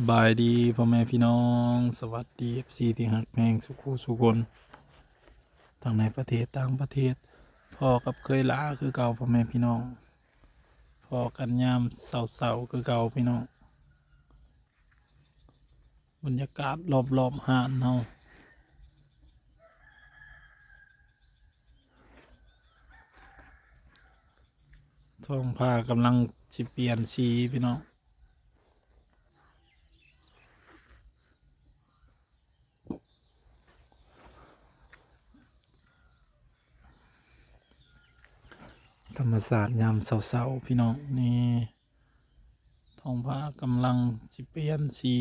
สบายดีพ่อแม่พี่น้อง สวัสดีเอฟซีที่หักแพงสุขุสุคนทั้งในประเทศต่างประเทศพ่อกับเคยลาคือเก่าพ่อแม่พี่น้องพ่อกันยามเสาๆคือเก่าพี่น้อง บรรยากาศรอบๆหานเฮาท้องผ้ากำลังสิเปลี่ยนสีพี่น้อง ธรรมศาสตร์ยามเสาๆพี่น้องนี่ทองฟ้ากำลังสิเปลี่ยนสี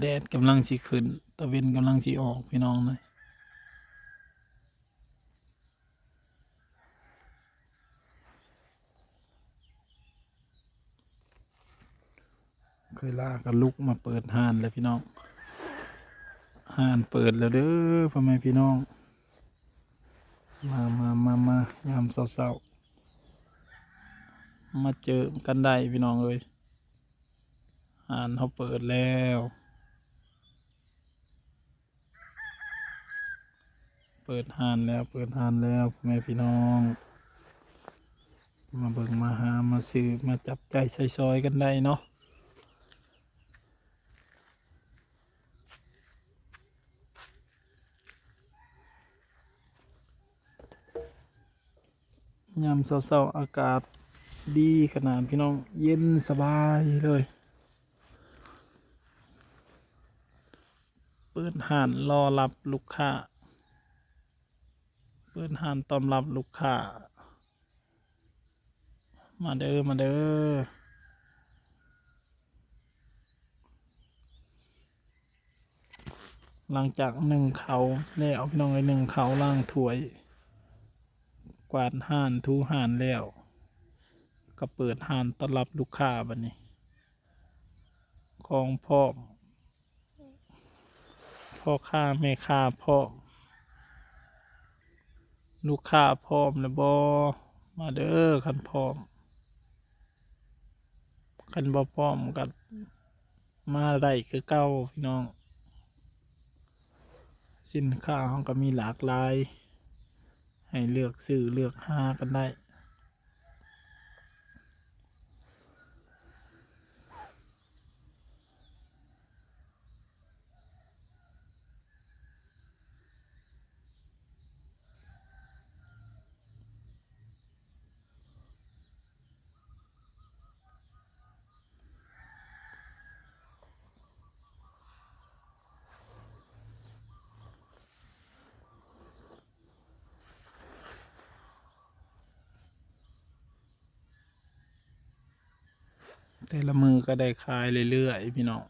แดดกำลังสิขึ้น ตะเวนกำลังสิออกพี่น้องเลยเคยลากันลุกมาเปิดห้านแล้วพี่น้องห้านเปิดแล้วเด้อพ่อแม่พี่น้อง มามามามายามเศร้าๆมาเจอกันได้พี่น้องเอ้ยอ่านเขาเปิดแล้วเปิดหานแล้วเปิดหานแล้วพ่อแม่พี่น้อง มาเบิ่งมาหามาซื้อมาจับใจใช้ซอยกันได้เนาะ ยามเศร้าๆอากาศดีขนาดพี่น้องเย็นสบายเลย เปิดห่านรอรับลูกค้า เปิดห่านต้อนรับลูกค้า มาเด้อมาเด้อหลังจากหนึ่งเขาแล้วพี่น้องเลยหนึ่งเขาล่างถวย กวาดห่านทูห่านแล้ว ก็เปิดห่านต้อนรับลูกค้าบัดนี้ของพ่อพ่อค้าแม่ค้าพ่อลูกค้าพร้อมแล้วบอมาเด้อคันพร้อมคันบ่พร้อมก็มาได้คือเก้าพี่น้อง สินค้าของก็มีหลากหลาย ให้เลือกซื้อเลือกหากันได้ แต่ละมือก็ได้ขายเรื่อยๆพี่น้อง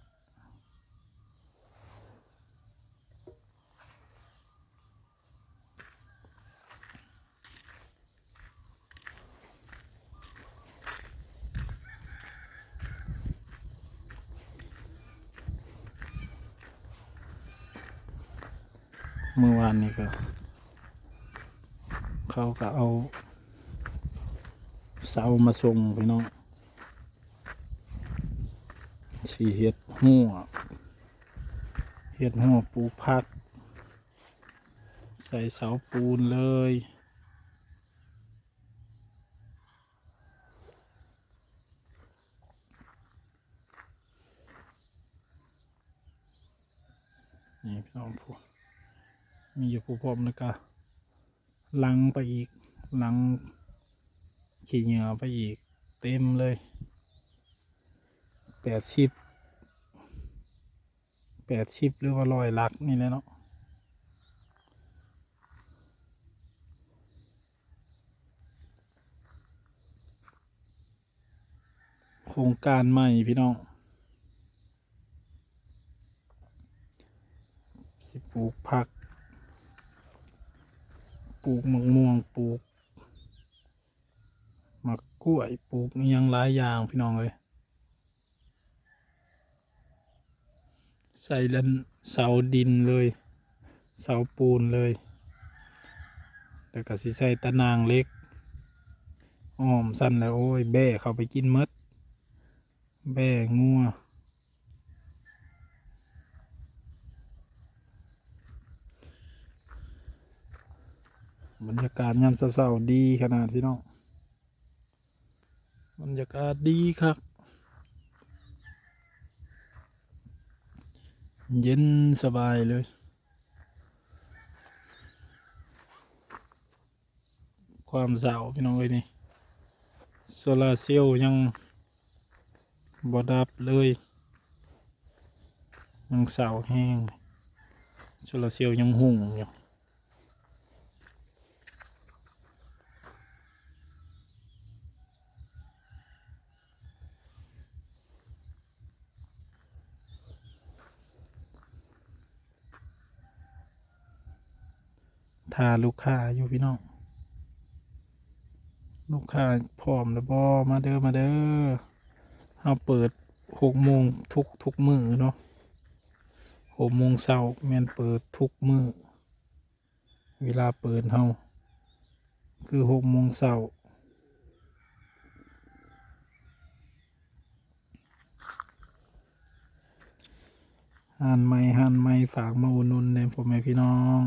เมื่อวานนี้ก็ เขาก็เอาเสามาส่งพี่น้อง สีเห็ดหัวเห็ดหัวปูพัก ใส่เสาปูนเลยนี่พี่น้องผู้มีอยู่ผู้พร้อมแล้วก็ลังไปอีกลังขี่เหงื่อไปอีกเต็มเลยแปดสิบ แปดสิบหรือว่าร้อยหลักนี่แหละเนาะโครงการใหม่พี่น้องสิปลูกผัก ปลูกมะม่วงปลูกมะกล้วยปลูกยังหลายอย่างพี่น้องเลย ใส่ลันเสาดินเลย เสาปูนเลย แล้วก็สิใส่ตะนางเล็กอ้อมสั้นแล้วโอ้ย แบ่เข้าไปกินมด แบ่งัวบรรยากาศยามเช้าๆดีขนาดพี่น้องบรรยากาศดีครับ เย็นสบายเลย ความเศร้าพี่น้องเลยนี่โซลาเซลล์ยังบอดับเลย ยังเศร้าแห้งโซลาเซลล์ยังหุ่งอยู่าลูกค้าอยู่พี่น้อง ลูกค้าพร้อมแล้วบอมาเด้อมาเด้อเราเปิดหกโมงทุกทุกมือเนาะหกโมงเช้าแมนเปิดทุกมือเวลาเปิดเฮาคือหกโมงเช้าหันไม่หันไม่ฝากมาอุดหนุนในพ่อแม่พี่น้อง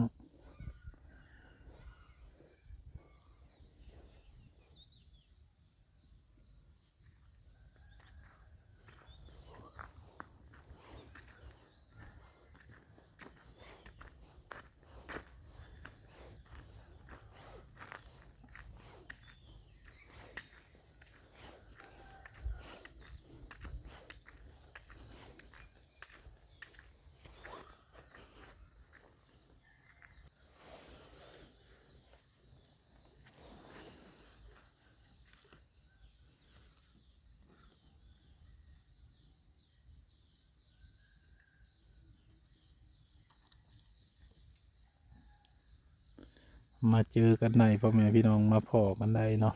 มาเจอกันในพ่อแม่พี่น้องมาพอกันได้เนาะ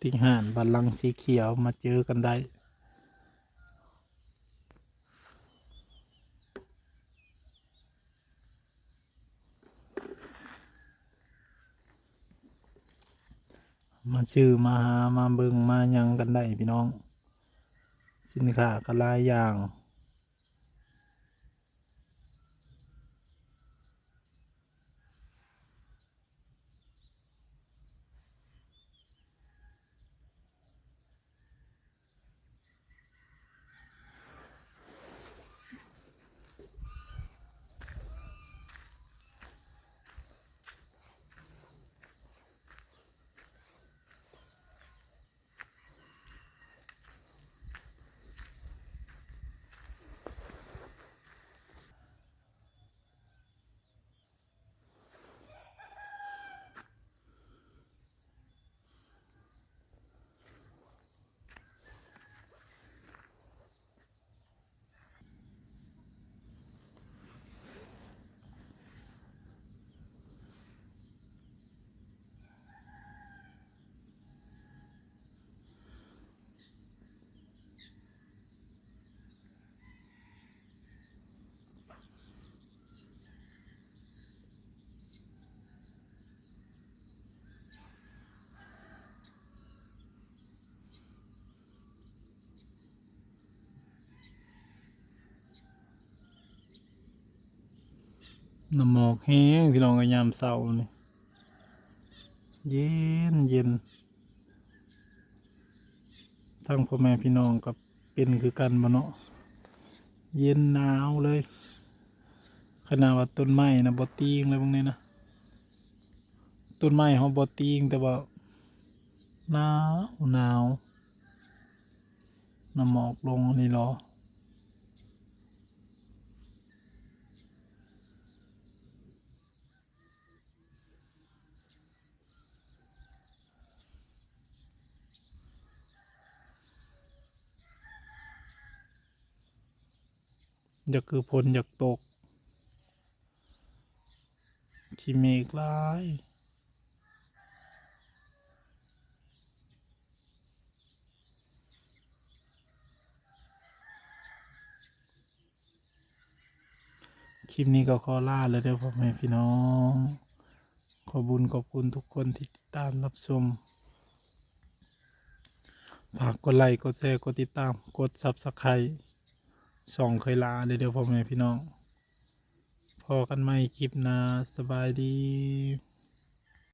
ที่ห่านบัลลังก์สีเขียวมาเจอกันได้มาซื้อมาหามาเบิงมายังกันได้พี่น้อง สินค้าก็หลายอย่าง น้ำหมอกแห้งพี่น้องก็ยามเศร้านี่เย็นเย็นทั้งพ่อแม่พี่น้องกับเป็นคือกันบ่เนาะเย็นหนาวเลยขนาดว่าต้นไม้นะบ่ตีงเลยพวกนี้นะต้นไม้เขาบ่ตีงแต่ว่าหนาวหนาวน้ำหมอกลงนี่เหรอ อยากคือพลอยากตกขี้เมฆร้ายคลิปนี้ก็ขอลาเลยเด้อพ่อแม่พี่น้อง ขอบุญขอบคุณทุกคนที่ติดตามรับชมฝากกดไลค์กดแชร์กดติดตามกดซับสไครต์ ส่องเคยลาเด้อเด้อพ่อแม่พี่น้องพอกันใหม่คลิปนะสบายดี